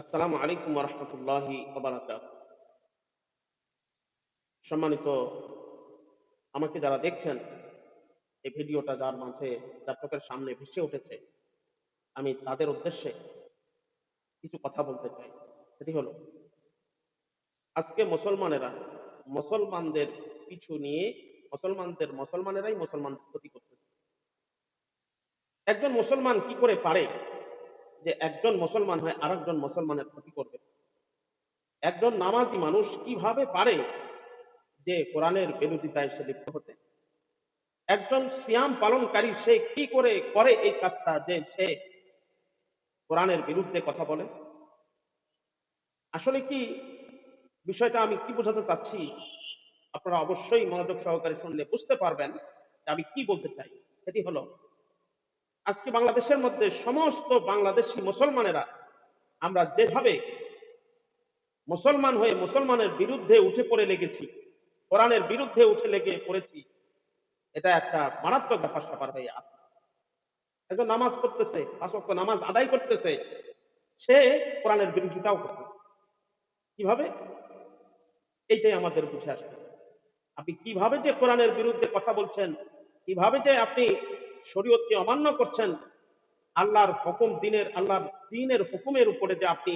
আসসালামু আলাইকুম রহমতুল্লাহি সম্মানিত, আমাকে যারা দেখছেন, এই ভিডিওটা যার মাঝে চোখের সামনে ভেসে উঠেছে, আমি তাদের উদ্দেশ্যে কিছু কথা বলতে চাই। সেটি হলো, আজকে মুসলমানেরা মুসলমানদের পিছু নিয়ে, মুসলমানদের মুসলমানেরাই মুসলমান ক্ষতি করতেছে। একজন মুসলমান কি করে পারে? যে একজন মুসলমান হয় আরেকজন মুসলমানের ক্ষতি করবে। একজন নামাজি মানুষ কীভাবে পারে যে কোরআনের বিরোধিতায় সে লিপ্ত হতে? একজন সিয়াম পালনকারী সে কি করে করে এই কাজটা যে সে কোরআনের বিরুদ্ধে কথা বলে? আসলে কি বিষয়টা আমি কি বোঝাতে চাচ্ছি? আপনারা অবশ্যই মনোযোগ সহকারে শুনলে বুঝতে পারবেন আমি কি বলতে চাই। সেটি হলো আজকে বাংলাদেশের মধ্যে সমস্ত বাংলাদেশি মুসলমানেরা আমরা যেভাবে মুসলমান হয়ে মুসলমানের বিরুদ্ধে উঠে পড়ে লেগেছি, কোরআনের বিরুদ্ধে উঠে লেগে পড়েছি, এটা একটা মারাত্মক ব্যাপার স্যাপার হয়ে আছে। একজন নামাজ পড়তেছে আসক্ত নামাজ আদায় করতেছে, সে কোরআনের বিরোধিতাও করতেছে। কীভাবে? এইটাই আমাদের বুঝে আসবে আপনি কীভাবে যে কোরআনের বিরুদ্ধে কথা বলছেন, কীভাবে যে আপনি শরীয়তকে অমান্য করছেন, আল্লাহর হুকুম দিনের, আল্লাহর দিনের হুকুমের উপরে যে আপনি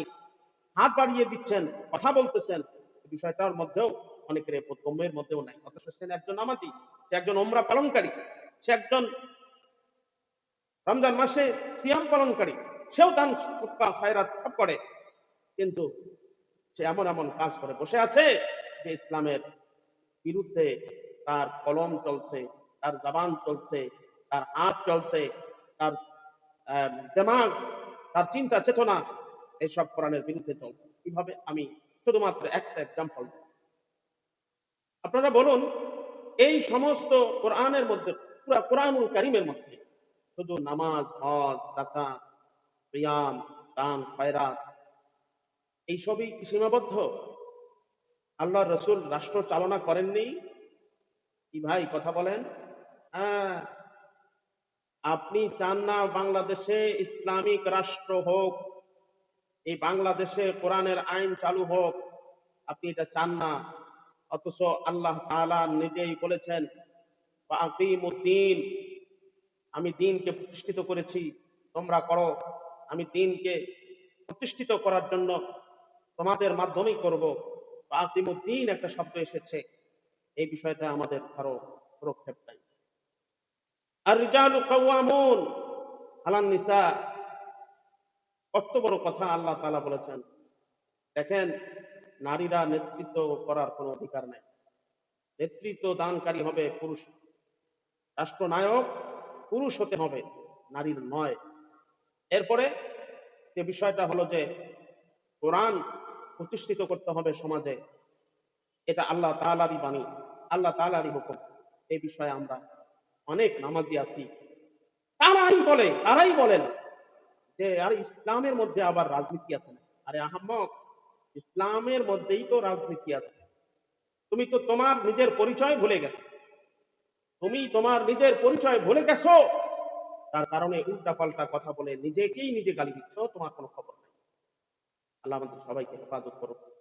হাত বাড়িয়ে দিচ্ছেন, কথা বলতেছেন বিষয়টার মধ্যেও অনেকের বোধগম্যের মধ্যেও নাই। অথচ সে একজন নামাজি, সে একজন ওমরা পালনকারী, সে একজন রমজান মাসে সিয়াম পালনকারী, সেও দান খায়রাত সব করে, কিন্তু সে এমন এমন কাজ করে বসে আছে যে ইসলামের বিরুদ্ধে তার কলম চলছে, তার জবান চলছে তার হাত চলছে, তার দেমাগ, তার চিন্তা চেতনা এইসব কোরআনের বিরুদ্ধে চলছে। কীভাবে আমি শুধুমাত্র একটা এক্সাম্পল আপনারা বলুন, এই সমস্ত কোরআনের মধ্যে, পুরা কোরআনুল কারিমের মধ্যে শুধু নামাজ, হজ জাকাত সিয়াম, দান, খয়রাত এইসবই সীমাবদ্ধ? আল্লাহ রসুল রাষ্ট্র চালনা করেননি? কি ভাই, কথা বলেন? হ্যাঁ আপনি চান না বাংলাদেশে ইসলামিক রাষ্ট্র হোক, এই বাংলাদেশে কোরআনের আইন চালু হোক, আপনি এটা চান না। অথচ আল্লাহ তাআলা নিজেই বলেছেন আমি দিনকে প্রতিষ্ঠিত করেছি, তোমরা করো। আমি দিনকে প্রতিষ্ঠিত করার জন্য তোমাদের মাধ্যমেই করব। দিন একটা শব্দ এসেছে। এই বিষয়টা আমাদের আরও প্রক্ষেপ নাই আর কাওয়ামুন আলান নিসা। কত বড় কথা আল্লাহ বলেছেন। দেখেন, নারীরা নেতৃত্ব করার কোনো অধিকার নাই। নেতৃত্ব দানকারী হবে পুরুষ। রাষ্ট্রনায়ক পুরুষ হতে হবে, নারীর নয়। এরপরে যে বিষয়টা হলো যে, কোরআন প্রতিষ্ঠিত করতে হবে সমাজে, এটা আল্লাহ তালারই বাণী, আল্লাহ তালারই হুকুম। এই বিষয়ে আমরা অনেক নামাজি আছি। তারাই বলে, তারাই বলেন যে, আর ইসলামের মধ্যে আবার রাজনীতি আছে না? আরে আহম্মক, ইসলামের মধ্যেই তো রাজনীতি আছে। তুমি তো তোমার নিজের পরিচয় ভুলে গেছো। তুমি তোমার নিজের পরিচয় ভুলে গেছো। তার কারণে উল্টা পাল্টা কথা বলে নিজেকেই নিজে গালি দিচ্ছ, তোমার কোনো খবর নাই। আল্লাহ আমাদের সবাইকে হেফাজত করুক।